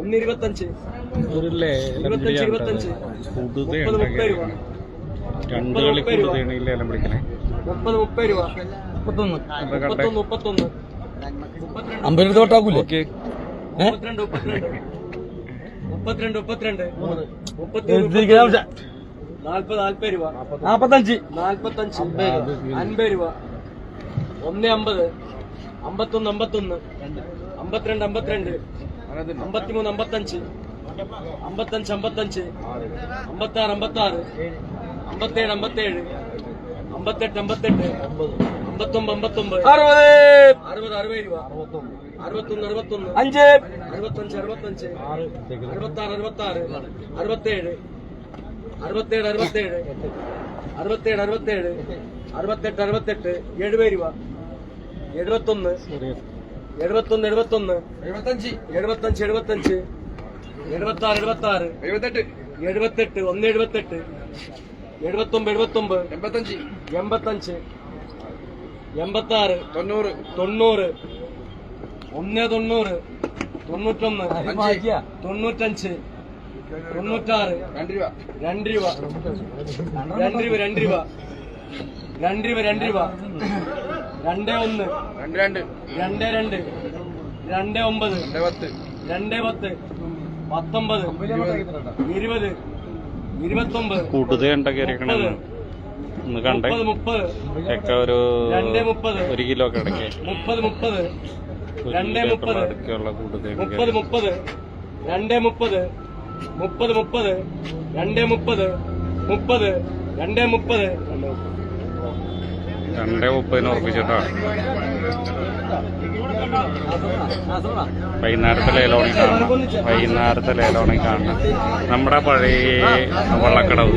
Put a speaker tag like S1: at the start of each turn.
S1: ഒന്ന് ഇരുപത്തഞ്ച് ഇരുപത്തഞ്ച് ഇരുപത്തഞ്ച്.
S2: കൂടുതൽ
S1: മുപ്പത് മുപ്പത് രൂപ.
S2: രണ്ട് കളി കൂടുതലാണ് ഈ ലേലം പിടിക്കണേ
S1: മുപ്പത് മുപ്പത് രൂപ.
S3: മുപ്പത്തൊന്ന്.
S2: എന്താ കണ്ടേ.
S1: മുപ്പത്തൊന്ന് മുപ്പത്തൊന്ന്. മുപ്പത്തിരണ്ട്.
S3: അമ്പത് തൊട്ടാക്കൂലേ
S2: ഓക്കെ.
S1: മുപ്പത്തിരണ്ട് മുപ്പത്തിരണ്ട്. മുപ്പത്തിരണ്ട് മുപ്പത്തി അൻപത് രൂപ. ഒന്ന് അമ്പത്. അമ്പത്തൊന്ന് അമ്പത്തൊന്ന്. അമ്പത്തിരണ്ട് അമ്പത്തിരണ്ട്. അമ്പത്തിമൂന്ന് അമ്പത്തഞ്ച്. അമ്പത്തഞ്ച് അമ്പത്തഞ്ച്. അമ്പത്താറ് അമ്പത്താറ്. അമ്പത്തേഴ് അമ്പത്തേഴ്. അമ്പത്തെട്ട് അമ്പത്തെട്ട്. അമ്പത്തൊമ്പത് അമ്പത്തൊമ്പത്.
S3: അറുപത്.
S1: അറുപത് അറുപത് രൂപ. അറുപത്തൊന്ന് അറുപത്തൊന്ന്.
S3: അഞ്ച്.
S1: അറുപത്തഞ്ച് അറുപത്തഞ്ച്. അറുപത്താറ് അറുപത്താറ്. അറുപത്തേഴ്. അറുപത്തേഴ് അറുപത്തേഴ്. അറുപത്തേഴ് അറുപത്തേഴ്. അറുപത്തെട്ട് അറുപത്തെട്ട്. എഴുപത് രൂപ. എഴുപത്തൊന്ന്. എഴുപത്തൊന്ന് എഴുപത്തൊന്ന്.
S3: എഴുപത്തഞ്ച്.
S1: എഴുപത്തഞ്ച് എഴുപത്തഞ്ച്. എഴുപത്താറ് എഴുപത്താറ്.
S3: എഴുപത്തെട്ട്.
S1: എഴുപത്തെട്ട് ഒന്ന് എഴുപത്തെട്ട്. എഴുപത്തൊമ്പത് എഴുപത്തൊമ്പത്
S3: എൺപത്തഞ്ച്.
S1: എൺപത്തഞ്ച്. എൺപത്താറ്.
S3: തൊണ്ണൂറ്.
S1: തൊണ്ണൂറ്. ഒന്ന് തൊണ്ണൂറ്. തൊണ്ണൂറ്റൊന്ന്. തൊണ്ണൂറ്റഞ്ച്. തൊണ്ണൂറ്റാറ്.
S3: രണ്ട് രൂപ.
S1: രണ്ട് രൂപ. രണ്ട് രൂപ രണ്ട് രൂപ. രണ്ട് രൂപ രണ്ട് രൂപ. രണ്ട് ഒന്ന്.
S3: രണ്ട് രണ്ട്.
S1: രണ്ട് രണ്ട്. രണ്ട് ഒമ്പത്.
S3: രണ്ട് പത്ത്.
S1: രണ്ട് പത്ത്. പത്തൊമ്പത്. ഇരുപത്. ഇരുപത്തൊമ്പത്.
S2: കയറിക്കണേ ഒന്ന് കണ്ടേ.
S1: മുപ്പത് മുപ്പത്.
S2: ഒക്കെ ഒരു
S1: രണ്ട് മുപ്പത്.
S2: ഒരു കിലോ കിടക്കേ
S1: മുപ്പത് മുപ്പത്.
S2: ഒരു
S1: രണ്ട് മുപ്പത്.
S2: അടുക്കുള്ള കൂടുതൽ
S1: മുപ്പത് മുപ്പത്. രണ്ട് മുപ്പത്. മുപ്പത് മുപ്പത്. രണ്ട് മുപ്പത്. മുപ്പത്. രണ്ട് മുപ്പത്.
S2: രണ്ടേ മുപ്പതിന് ഉറപ്പിച്ചിട്ടാണ് വൈകുന്നേരത്തെ ലേലോണി കാണണം. വൈകുന്നേരത്തെ ലേലോണി കാണണം. നമ്മുടെ പഴയ വള്ളക്കടവ്.